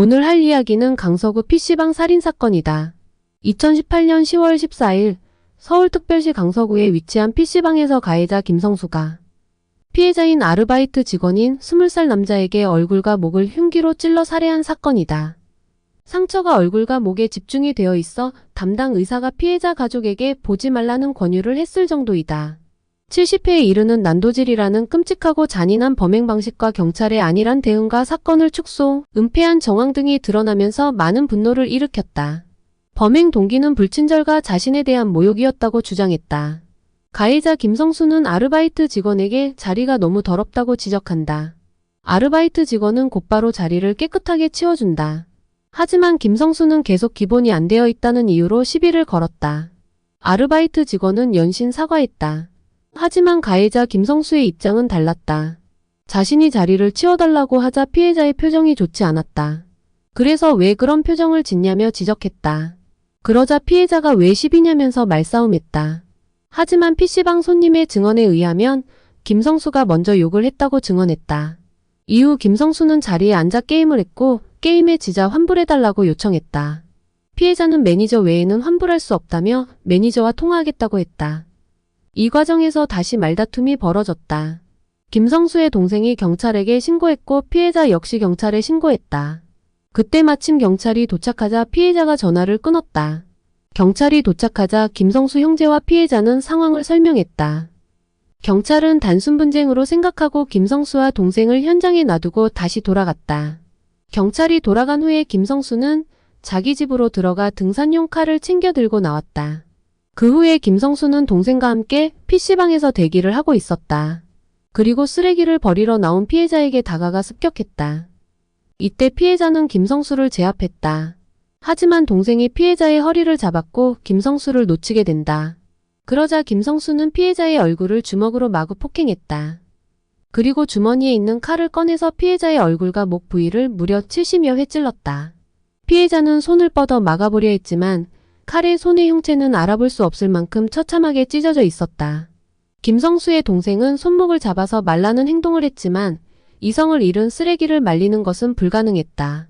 오늘 할 이야기는 강서구 PC방 살인 사건이다. 2018년 10월 14일 서울특별시 강서구에 위치한 PC방에서 가해자 김성수가 피해자인 아르바이트 직원인 20살 남자에게 얼굴과 목을 흉기로 찔러 살해한 사건이다. 상처가 얼굴과 목에 집중이 되어 있어 담당 의사가 피해자 가족에게 보지 말라는 권유를 했을 정도이다. 70회에 이르는 난도질이라는 끔찍하고 잔인한 범행 방식과 경찰의 안일한 대응과 사건을 축소, 은폐한 정황 등이 드러나면서 많은 분노를 일으켰다. 범행 동기는 불친절과 자신에 대한 모욕이었다고 주장했다. 가해자 김성수는 아르바이트 직원에게 자리가 너무 더럽다고 지적한다. 아르바이트 직원은 곧바로 자리를 깨끗하게 치워준다. 하지만 김성수는 계속 기본이 안 되어 있다는 이유로 시비를 걸었다. 아르바이트 직원은 연신 사과했다. 하지만 가해자 김성수의 입장은 달랐다. 자신이 자리를 치워달라고 하자 피해자의 표정이 좋지 않았다. 그래서 왜 그런 표정을 짓냐며 지적했다. 그러자 피해자가 왜 시비냐면서 말싸움했다. 하지만 PC방 손님의 증언에 의하면 김성수가 먼저 욕을 했다고 증언했다. 이후 김성수는 자리에 앉아 게임을 했고 게임에 지자 환불해달라고 요청했다. 피해자는 매니저 외에는 환불할 수 없다며 매니저와 통화하겠다고 했다. 이 과정에서 다시 말다툼이 벌어졌다. 김성수의 동생이 경찰에게 신고했고 피해자 역시 경찰에 신고했다. 그때 마침 경찰이 도착하자 피해자가 전화를 끊었다. 경찰이 도착하자 김성수 형제와 피해자는 상황을 설명했다. 경찰은 단순 분쟁으로 생각하고 김성수와 동생을 현장에 놔두고 다시 돌아갔다. 경찰이 돌아간 후에 김성수는 자기 집으로 들어가 등산용 칼을 챙겨 들고 나왔다. 그 후에 김성수는 동생과 함께 PC방에서 대기를 하고 있었다. 그리고 쓰레기를 버리러 나온 피해자에게 다가가 습격했다. 이때 피해자는 김성수를 제압했다. 하지만 동생이 피해자의 허리를 잡았고 김성수를 놓치게 된다. 그러자 김성수는 피해자의 얼굴을 주먹으로 마구 폭행했다. 그리고 주머니에 있는 칼을 꺼내서 피해자의 얼굴과 목 부위를 무려 70여 회 찔렀다. 피해자는 손을 뻗어 막아보려 했지만 칼의 손의 형체는 알아볼 수 없을 만큼 처참하게 찢어져 있었다. 김성수의 동생은 손목을 잡아서 말라는 행동을 했지만 이성을 잃은 쓰레기를 말리는 것은 불가능했다.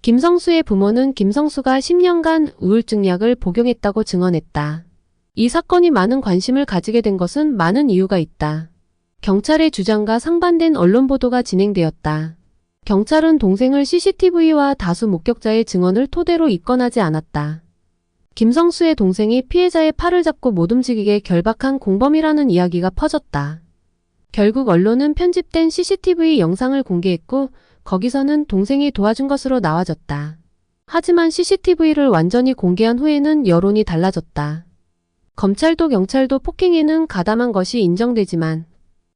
김성수의 부모는 김성수가 10년간 우울증 약을 복용했다고 증언했다. 이 사건이 많은 관심을 가지게 된 것은 많은 이유가 있다. 경찰의 주장과 상반된 언론 보도가 진행되었다. 경찰은 동생을 CCTV와 다수 목격자의 증언을 토대로 입건하지 않았다. 김성수의 동생이 피해자의 팔을 잡고 못 움직이게 결박한 공범이라는 이야기가 퍼졌다. 결국 언론은 편집된 CCTV 영상을 공개했고 거기서는 동생이 도와준 것으로 나와졌다. 하지만 CCTV를 완전히 공개한 후에는 여론이 달라졌다. 검찰도 경찰도 폭행에는 가담한 것이 인정되지만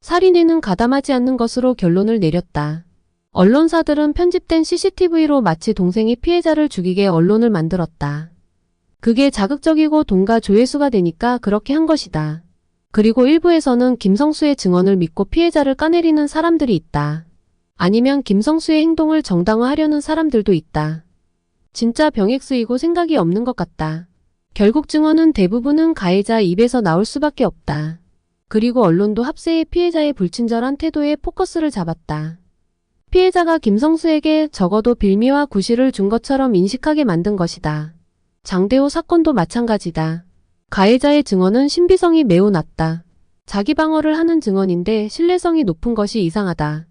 살인에는 가담하지 않는 것으로 결론을 내렸다. 언론사들은 편집된 CCTV로 마치 동생이 피해자를 죽이게 언론을 만들었다. 그게 자극적이고 돈과 조회수가 되니까 그렇게 한 것이다. 그리고 일부에서는 김성수의 증언을 믿고 피해자를 까내리는 사람들이 있다. 아니면 김성수의 행동을 정당화하려는 사람들도 있다. 진짜 병액 쓰이고 생각이 없는 것 같다. 결국 증언은 대부분은 가해자 입에서 나올 수밖에 없다. 그리고 언론도 합세의 피해자의 불친절한 태도에 포커스를 잡았다. 피해자가 김성수에게 적어도 빌미와 구실을 준 것처럼 인식하게 만든 것이다. 장대호 사건도 마찬가지다. 가해자의 증언은 신비성이 매우 낮다. 자기 방어를 하는 증언인데 신뢰성이 높은 것이 이상하다.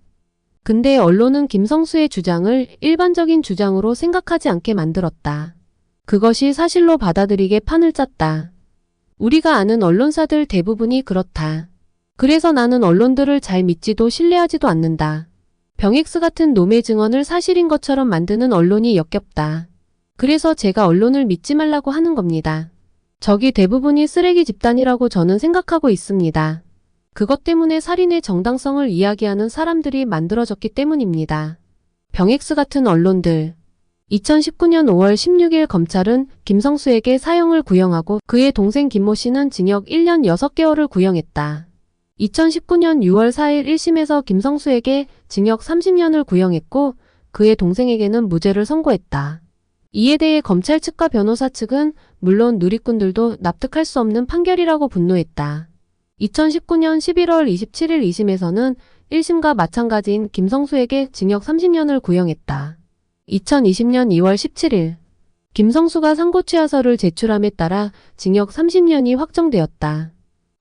근데 언론은 김성수의 주장을 일반적인 주장으로 생각하지 않게 만들었다. 그것이 사실로 받아들이게 판을 짰다. 우리가 아는 언론사들 대부분이 그렇다. 그래서 나는 언론들을 잘 믿지도 신뢰하지도 않는다. 병익스 같은 놈의 증언을 사실인 것처럼 만드는 언론이 역겹다. 그래서 제가 언론을 믿지 말라고 하는 겁니다. 적이 대부분이 쓰레기 집단이라고 저는 생각하고 있습니다. 그것 때문에 살인의 정당성을 이야기하는 사람들이 만들어졌기 때문입니다. 병엑스 같은 언론들. 2019년 5월 16일 검찰은 김성수에게 사형을 구형하고 그의 동생 김모 씨는 징역 1년 6개월을 구형했다. 2019년 6월 4일 1심에서 김성수에게 징역 30년을 구형했고 그의 동생에게는 무죄를 선고했다. 이에 대해 검찰 측과 변호사 측은 물론 누리꾼들도 납득할 수 없는 판결이라고 분노했다. 2019년 11월 27일 2심에서는 1심과 마찬가지인 김성수에게 징역 30년을 구형했다. 2020년 2월 17일 김성수가 상고취하서를 제출함에 따라 징역 30년이 확정되었다.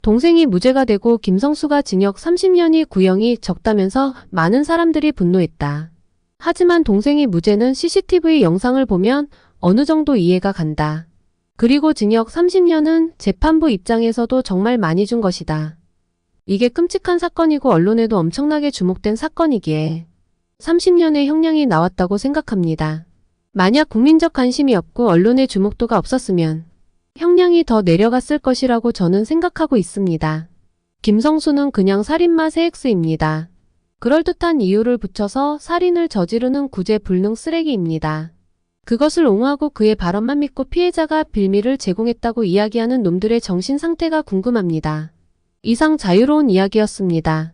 동생이 무죄가 되고 김성수가 징역 30년이 구형이 적다면서 많은 사람들이 분노했다. 하지만 동생이 무죄는 CCTV 영상을 보면 어느 정도 이해가 간다. 그리고 징역 30년은 재판부 입장에서도 정말 많이 준 것이다. 이게 끔찍한 사건이고 언론에도 엄청나게 주목된 사건이기에 30년의 형량이 나왔다고 생각합니다. 만약 국민적 관심이 없고 언론의 주목도가 없었으면 형량이 더 내려갔을 것이라고 저는 생각하고 있습니다. 김성수는 그냥 살인마 세엑스입니다. 그럴듯한 이유를 붙여서 살인을 저지르는 구제 불능 쓰레기입니다. 그것을 옹호하고 그의 발언만 믿고 피해자가 빌미를 제공했다고 이야기하는 놈들의 정신 상태가 궁금합니다. 이상 자유로운 이야기였습니다.